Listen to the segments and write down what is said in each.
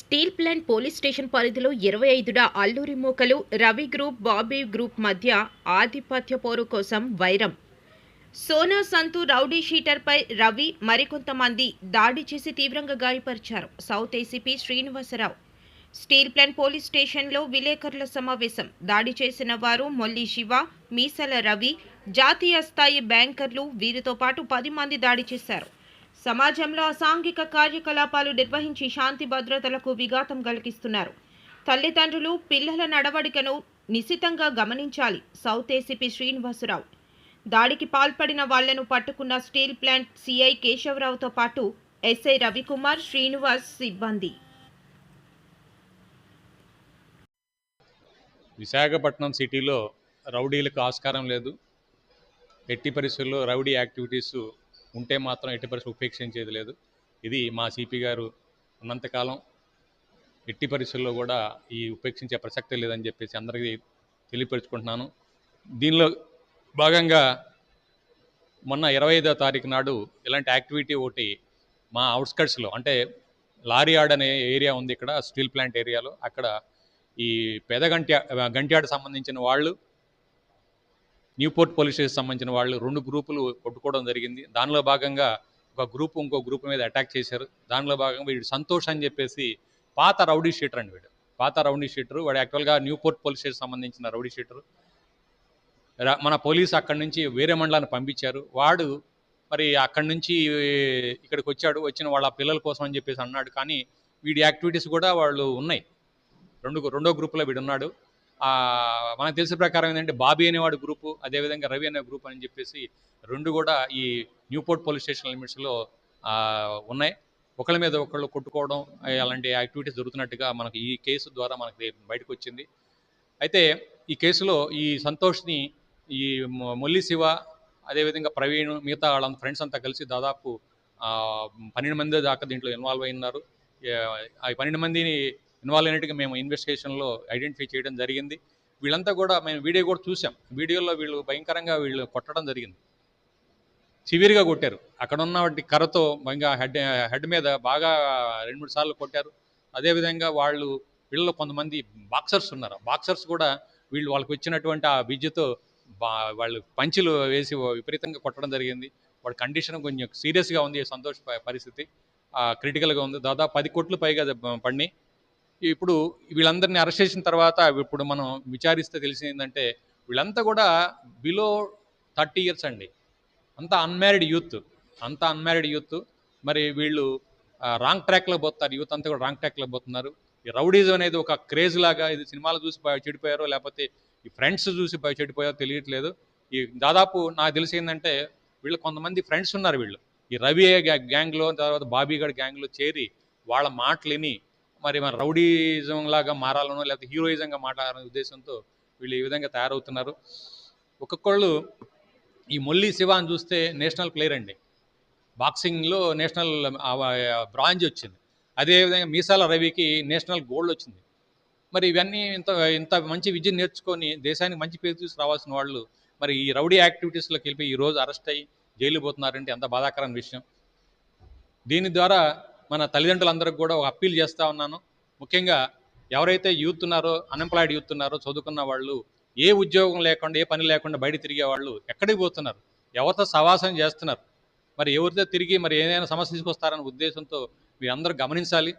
Steel plant police station పరిధిలో ఇరవై ఐదున అల్లూరి మూకలు రవి గ్రూప్ బాబీ గ్రూప్ మధ్య ఆధిపత్య పోరు కోసం వైరం. సోనా సంతు రౌడీ షీటర్పై రవి మరికొంతమంది దాడి చేసి తీవ్రంగా గాయపరిచారు. South ACP Srinivasarao. Steel plant police స్టేషన్లో విలేకరుల సమావేశం. దాడి చేసిన వారు మొల్లి శివ మీసల రవి జాతీయ స్థాయి బ్యాంకర్లు. వీరితో పాటు పది మంది దాడి చేశారు. సమాజంలో అసాంఘిక కార్యకలాపాలు నిర్వహించి శాంతి భద్రతలకు విఘాతం కలిగిస్తున్నారు. తల్లిదండ్రులు పిల్లల నడవడికను నిశితంగా గమనించాలి సౌత్ ఏసీపీ శ్రీనివాసరావు. దాడికి పాల్పడిన వాళ్ళను పట్టుకున్న స్టీల్ ప్లాంట్ సిఐ కేశవరావుతో పాటు ఎస్ఐ రవికుమార్ శ్రీనివాస్ సిబ్బంది. విశాఖపట్నం సిటీలో రౌడీలకు ఆస్కారం లేదు. ఎట్టి పరిస్థితుల్లో రౌడీ యాక్టివిటీస్ ఉంటే మాత్రం ఎట్టి పరిస్థితి ఉపేక్షించేది లేదు. ఇది మా సిపి గారు ఉన్నంతకాలం ఎట్టి పరిస్థితుల్లో కూడా ఈ ఉపేక్షించే ప్రసక్తే లేదని చెప్పేసి అందరికీ తెలియపరుచుకుంటున్నాను. దీనిలో భాగంగా మొన్న ఇరవై ఐదో తారీఖు నాడు ఇలాంటి యాక్టివిటీ ఒకటి మా అవుట్స్కట్స్లో అంటే లారీయాడ్ అనే ఏరియా ఉంది ఇక్కడ స్టీల్ ప్లాంట్ ఏరియాలో. అక్కడ ఈ పెద గంట్యా గంట్యాడ సంబంధించిన వాళ్ళు న్యూపోర్ట్ పోలీస్ స్టేషన్ సంబంధించిన వాళ్ళు రెండు గ్రూపులు కొట్టుకోవడం జరిగింది. దానిలో భాగంగా ఒక గ్రూప్ ఇంకో గ్రూప్ మీద అటాక్ చేశారు. దానిలో భాగంగా వీడు సంతోష్ అని చెప్పేసి పాత రౌడీ షీటర్ అండి వీడు. పాత రౌడీ షీటర్. వాడు యాక్చువల్గా న్యూపోర్ట్ పోలీస్ స్టేషన్ సంబంధించిన రౌడీ షీటర్. మన పోలీసు అక్కడి నుంచి వేరే మండలాన్ని పంపించారు. వాడు మరి అక్కడి నుంచి ఇక్కడికి వచ్చాడు. వచ్చిన వాళ్ళ పిల్లల కోసం అని చెప్పేసి అన్నాడు. కానీ వీడి యాక్టివిటీస్ కూడా వాళ్ళు ఉన్నాయి. రెండు రెండో గ్రూప్లో వీడున్నాడు మనకు తెలిసిన ప్రకారం ఏంటంటే బాబీ అనేవాడు గ్రూపు అదేవిధంగా రవి అనే గ్రూప్ అని చెప్పేసి రెండు కూడా ఈ న్యూపోర్ట్ పోలీస్ స్టేషన్ లిమిట్స్లో ఉన్నాయి. ఒకళ్ళ మీద ఒకళ్ళు కొట్టుకోవడం ఆ, అలాంటి యాక్టివిటీస్ జరుగుతున్నట్టుగా మనకి ఈ కేసు ద్వారా మనకి బయటకు వచ్చింది అయితే ఈ కేసులో ఈ సంతోష్ని ఈ మొల్లి శివ అదేవిధంగా ప్రవీణ్ మిగతా వాళ్ళ ఫ్రెండ్స్ అంతా కలిసి దాదాపు పన్నెండు మంది దాకా దీంట్లో ఇన్వాల్వ్ అయి ఉన్నారు ఆ పన్నెండు మందిని ఇన్వాల్వ్ అయినట్టుగా మేము ఇన్వెస్టిగేషన్లో ఐడెంటిఫై చేయడం జరిగింది. వీళ్ళంతా కూడా మేము వీడియో కూడా చూసాం. వీడియోలో వీళ్ళు భయంకరంగా వీళ్ళు కొట్టడం జరిగింది. సివియర్గా కొట్టారు. అక్కడ ఉన్న వాటి కర్రతో భయంగా హెడ్ హెడ్ మీద బాగా రెండు మూడు సార్లు కొట్టారు. అదేవిధంగా వాళ్ళు వీళ్ళలో కొంతమంది బాక్సర్స్ ఉన్నారు. బాక్సర్స్ కూడా వీళ్ళు వాళ్ళకి వచ్చినటువంటి ఆ విద్యతో బా వాళ్ళు పంచులు వేసి విపరీతంగా కొట్టడం జరిగింది. వాళ్ళ కండిషన్ కొంచెం సీరియస్గా ఉంది సంతోష పరిస్థితి. క్రిటికల్గా ఉంది. దాదాపు పది కోట్లు పైగా దెబ్బ- పడినాయి. ఇప్పుడు వీళ్ళందరినీ అరెస్ట్ చేసిన తర్వాత ఇప్పుడు మనం విచారిస్తే తెలిసిందంటే వీళ్ళంతా కూడా బిలో థర్టీ ఇయర్స్ అండి. అంతా అన్మ్యారీడ్ యూత్ అంతా అన్మ్యారీడ్ యూత్ మరి వీళ్ళు రాంగ్ ట్రాక్లో పోతారు యూత్ అంతా కూడా రాంగ్ ట్రాక్లో పోతున్నారు. ఈ రౌడీజం అనేది ఒక క్రేజ్ లాగా ఇది సినిమాలు చూసి చెడిపోయారో లేకపోతే ఈ ఫ్రెండ్స్ చూసి చెడిపోయారో తెలియట్లేదు. ఈ దాదాపు నాకు తెలిసి ఏంటంటే వీళ్ళు కొంతమంది ఫ్రెండ్స్ ఉన్నారు వీళ్ళు. ఈ రవి గ్యాంగ్లో తర్వాత బాబీగఢ్ గ్యాంగ్లో చేరి వాళ్ళ మాటలు విని మరి మన రౌడీజం లాగా మారాలనో లేకపోతే హీరోయిజంగా మాట్లాడాలనే ఉద్దేశంతో వీళ్ళు ఈ విధంగా తయారవుతున్నారు. ఒక్కొక్కళ్ళు ఈ మొల్లి శివ అని చూస్తే నేషనల్ ప్లేయర్ అండి. బాక్సింగ్లో నేషనల్ బ్రాంజ్ వచ్చింది. అదేవిధంగా మీసాల రవికి నేషనల్ గోల్డ్ వచ్చింది. మరి ఇవన్నీ ఇంత ఇంత మంచి విద్య నేర్చుకొని దేశానికి మంచి పేరు తీసుకు రావాల్సిన వాళ్ళు మరి ఈ రౌడీ యాక్టివిటీస్లోకి వెళ్ళి ఈ రోజు అరెస్ట్ అయ్యి జైలు పోతున్నారంటే ఎంత బాధాకరమైన విషయం. దీని ద్వారా మన తల్లిదండ్రులందరికీ కూడా ఒక అప్పీల్ చేస్తూ ఉన్నాను. ముఖ్యంగా ఎవరైతే యూత్ ఉన్నారో అన్ఎంప్లాయిడ్ యూత్ ఉన్నారో చదువుకున్న వాళ్ళు ఏ ఉద్యోగం లేకుండా ఏ పని లేకుండా బయట తిరిగే వాళ్ళు ఎక్కడికి పోతున్నారు? ఎవరితో సవాసం చేస్తున్నారు? మరి ఎవరితో తిరిగి మరి ఏదైనా సమస్య తీసుకొస్తారనే ఉద్దేశంతో మీరందరూ గమనించాలి.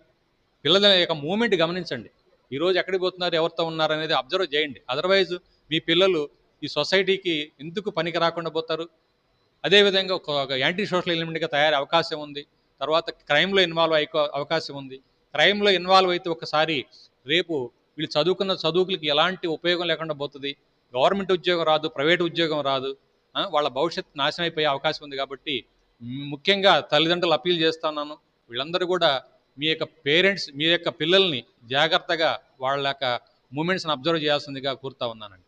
పిల్లల యొక్క మూమెంట్ గమనించండి. ఈరోజు ఎక్కడికి పోతున్నారు ఎవరితో ఉన్నారు అనేది అబ్జర్వ్ చేయండి. అదర్వైజ్ మీ పిల్లలు ఈ సొసైటీకి ఎందుకు పనికి రాకుండా పోతారు? అదేవిధంగా ఒక యాంటీ సోషల్ ఎలిమెంట్గా తయారే అవకాశం ఉంది. తర్వాత క్రైమ్లో ఇన్వాల్వ్ అయ్యే అవకాశం ఉంది. క్రైమ్లో ఇన్వాల్వ్ అయితే ఒకసారి రేపు వీళ్ళు చదువుకున్న చదువుకులకి ఎలాంటి ఉపయోగం లేకుండా పోతుంది. గవర్నమెంట్ ఉద్యోగం రాదు ప్రైవేట్ ఉద్యోగం రాదు. వాళ్ళ భవిష్యత్తు నాశనం అయిపోయే అవకాశం ఉంది కాబట్టి ముఖ్యంగా తల్లిదండ్రులు అప్పీల్ చేస్తున్నాను. వీళ్ళందరూ కూడా మీ యొక్క పేరెంట్స్ మీ యొక్క పిల్లల్ని జాగ్రత్తగా వాళ్ళ యొక్క మూమెంట్స్ని అబ్జర్వ్ చేయాల్సిందిగా కోరుతా ఉన్నానండి.